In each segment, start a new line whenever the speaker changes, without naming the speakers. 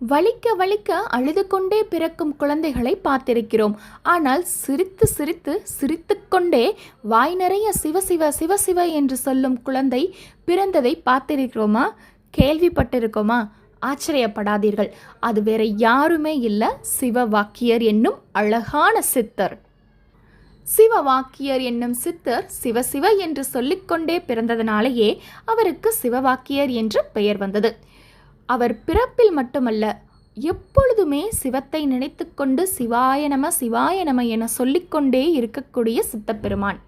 வலிக்க வலிக்க அழுது கொண்டே பிறக்கும் குழந்தைகளை பார்த்திருக்கிறோம். ஆனால் சிரித்து சிரித்து சிரித்துக்கொண்டே வாய் நிறைய சிவ சிவ சிவ என்று சொல்லும் குழந்தை பிறந்ததை பார்த்திருக்கிறோமா? கேள்விப்பட்டிருக்கோமா? ஆச்சரியப்படாதீர்கள். அது வேற யாருமே இல்லை. சிவவாக்கியர் என்னும் அழகான சித்தர். சிவவாக்கியர் என்னும் சித்தர் சிவசிவ என்று சொல்லிக்கொண்டே பிறந்ததனாலேயே அவருக்கு சிவவாக்கியர் என்று பெயர் வந்தது. அவர் பிறப்பில் மட்டுமல்ல எப்பொழுதுமே சிவத்தை நினைத்துக்கொண்டு சிவாய நம சிவாய நம என சொல்லிக்கொண்டே இருக்கக்கூடிய சித்தப்பெருமான்.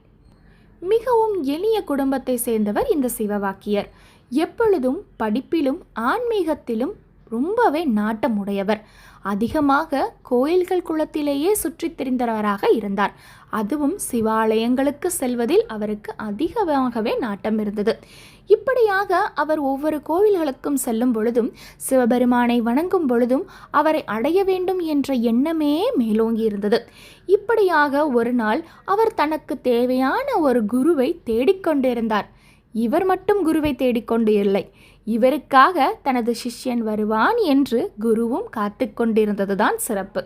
மிகவும் எளிய குடும்பத்தை சேர்ந்தவர் இந்த சிவவாக்கியர் எப்பொழுதும் படிப்பிலும் ஆன்மீகத்திலும் ரொம்பவே நாட்டம் உடையவர் அதிகமாக கோயில்கள் குளத்திலேயே சுற்றித் திரிந்தவராக இருந்தார். அதுவும் சிவாலயங்களுக்கு செல்வதில் அவருக்கு அதிகமாகவே நாட்டம் இருந்தது. இப்படியாக அவர் ஒவ்வொரு கோவில்களுக்கும் செல்லும் பொழுதும் சிவபெருமானை வணங்கும் பொழுதும் அவரை அடைய வேண்டும் என்ற எண்ணமே மேலோங்கி இருந்தது. இப்படியாக ஒரு நாள் அவர் தனக்கு தேவையான ஒரு குருவை தேடிக்கொண்டிருந்தார் இவர் மட்டும் குருவை தேடிக்கொண்டு இல்லை. இவருக்காக தனது சிஷ்யன் வருவான் என்று குருவும் காத்து கொண்டிருந்ததுதான் சிறப்பு.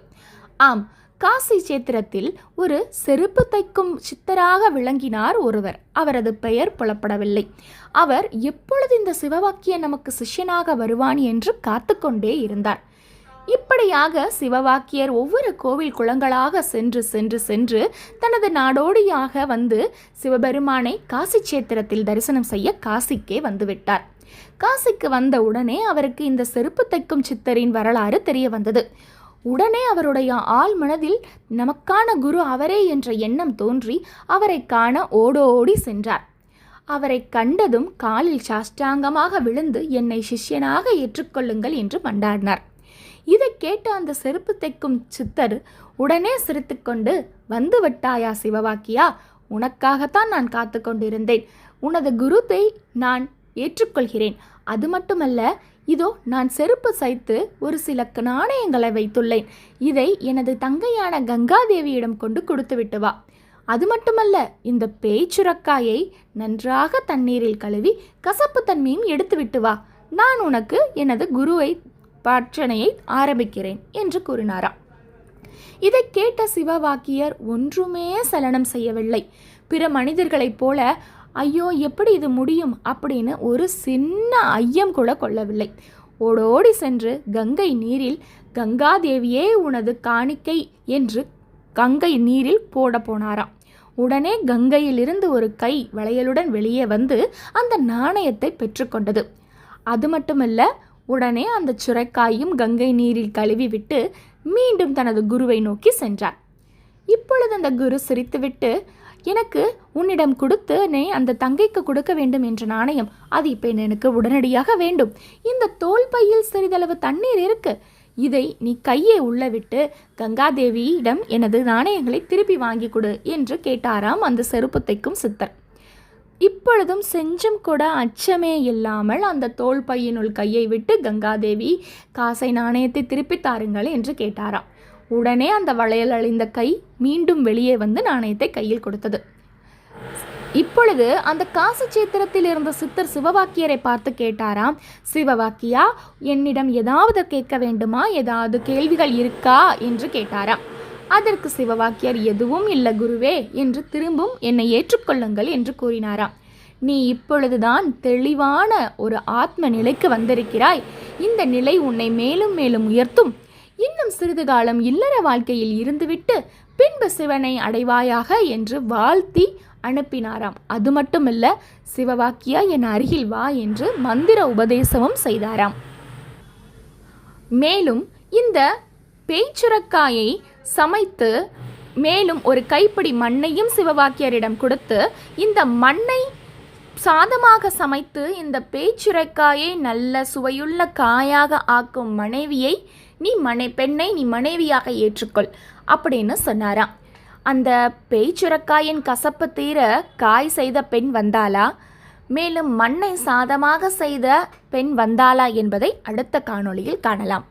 ஆம் காசி சேத்திரத்தில் ஒரு செருப்பு தைக்கும் சித்தராக விளங்கினார் ஒருவர். அவரது பெயர் புலப்படவில்லை. அவர் எப்பொழுது இந்த சிவவாக்கிய நமக்கு சிஷ்யனாக வருவான் என்று காத்து கொண்டே இருந்தார். இப்படியாக சிவவாக்கியர் ஒவ்வொரு கோவில் குளங்களாக சென்று சென்று சென்று தனது நாடோடியாக வந்து சிவபெருமானை காசி சேத்திரத்தில் தரிசனம் செய்ய காசிக்கே வந்துவிட்டார். காசிக்கு வந்த உடனே அவருக்கு இந்த செருப்பு தைக்கும் சித்தரின் வரலாறு தெரிய வந்தது. உடனே அவருடைய ஆள் மனதில் நமக்கான குரு அவரே என்ற எண்ணம் தோன்றி அவரை காண ஓடோடி சென்றார். அவரை கண்டதும் காலில் சாஷ்டாங்கமாக விழுந்து என்னை சிஷ்யனாக ஏற்றுக்கொள்ளுங்கள் என்று மண்டாடினார். இதை கேட்ட அந்த செருப்பு தைக்கும் சித்தர் உடனே சிரித்துக்கொண்டு வந்து விட்டாயா சிவவாக்கியா? உனக்காகத்தான் நான் காத்து கொண்டிருந்தேன். உனது குருத்தை நான் ஏற்றுக்கொள்கிறேன். அது மட்டுமல்ல இதோ நான் செருப்பு சைத்து ஒரு சில நாணயங்களை வைத்துள்ளேன். இதை எனது தங்கையான கங்காதேவியிடம் கொண்டு கொடுத்து விட்டு வா. அது மட்டுமல்ல இந்த பேச்சுரக்காயை நன்றாக தண்ணீரில் கழுவி கசப்பு தன்மையும் எடுத்து விட்டு வா. நான் உனக்கு எனது குருவை பிரார்த்தனையை ஆரம்பிக்கிறேன் என்று கூறினாராம். இதை கேட்ட சிவவாக்கியர் ஒன்றுமே சலனம் செய்யவில்லை. பிற மனிதர்களைப் போல ஐயோ எப்படி இது முடியும்? அப்படின்னு ஒரு சின்ன ஐயம் கூட கொள்ளவில்லை. ஓடோடி சென்று கங்கை நீரில் கங்காதேவியே உனது காணிக்கை என்று கங்கை நீரில் போட போனாராம். உடனே கங்கையிலிருந்து ஒரு கை வளையலுடன் வெளியே வந்து அந்த நாணயத்தை பெற்றுக்கொண்டது அது மட்டுமல்ல உடனே அந்த சுரைக்காயும் கங்கை நீரில் கழுவி விட்டு மீண்டும் தனது குருவை நோக்கி சென்றார் இப்பொழுது அந்த குரு சிரித்துவிட்டு எனக்கு உன்னிடம் கொடுத்து நீ அந்த தங்கைக்கு கொடுக்க வேண்டும் என்ற நாணயம் அது இப்போ எனக்கு உடனடியாக வேண்டும். இந்த தோல் பையில் சிறிதளவு தண்ணீர் இருக்கு. இதை நீ கையை உள்ள விட்டு கங்காதேவியிடம் எனது நாணயங்களை திருப்பி வாங்கி கொடு என்று கேட்டாராம் அந்த செருப்பு தைக்கும் சித்தர். இப்பொழுதும் செஞ்சும் கூட அச்சமே இல்லாமல் அந்த தோல் பையினுள் கையை விட்டு கங்காதேவி காசை நாணயத்தை திருப்பி தாருங்கள் என்று கேட்டாராம். உடனே அந்த வளையல் அழிந்த கை மீண்டும் வெளியே வந்து நாணயத்தை கையில் கொடுத்தது. இப்பொழுது அந்த காசு சேத்திரத்தில் இருந்த சித்தர் சிவவாக்கியரை பார்த்து கேட்டாராம் சிவவாக்கியா என்னிடம் ஏதாவது கேட்க வேண்டுமா? ஏதாவது கேள்விகள் இருக்கா? என்று கேட்டாராம். அதற்கு சிவவாக்கியர் எதுவும் இல்லை குருவே என்று திரும்பும் என்னை ஏற்றுக்கொள்ளுங்கள் என்று கூறினாராம். நீ இப்பொழுதுதான் தெளிவான ஒரு ஆத்ம நிலைக்கு வந்திருக்கிறாய். இந்த நிலை உன்னை மேலும் மேலும் உயர்த்தும். இன்னும் சிறிது காலம் இல்லற வாழ்க்கையில் இருந்துவிட்டு பின்பு சிவனை அடைவாயாக என்று வாழ்த்தி அனுப்பினாராம். அது மட்டுமல்ல சிவவாக்கியா என் அருகில் வா என்று மந்திர உபதேசமும் செய்தாராம். மேலும் இந்த பேய்ச்சுரக்காயை சமைத்து மேலும் ஒரு கைப்பிடி மண்ணையும் சிவவாக்கியரிடம் கொடுத்து இந்த மண்ணை சாதமாக சமைத்து இந்த பேச்சுரைக்காயை நல்ல சுவையுள்ள காயாக ஆக்கும் மனைவியை நீ மனை பெண்ணை நீ மனைவியாக ஏற்றுக்கொள் அப்படின்னு சொன்னாராம். அந்த பேச்சுரக்காயின் கசப்பு தீர காய் செய்த பெண் வந்தாளா? மேலும் மண்ணை சாதமாக செய்த பெண் வந்தாளா என்பதை அடுத்த காணொளியில் காணலாம்.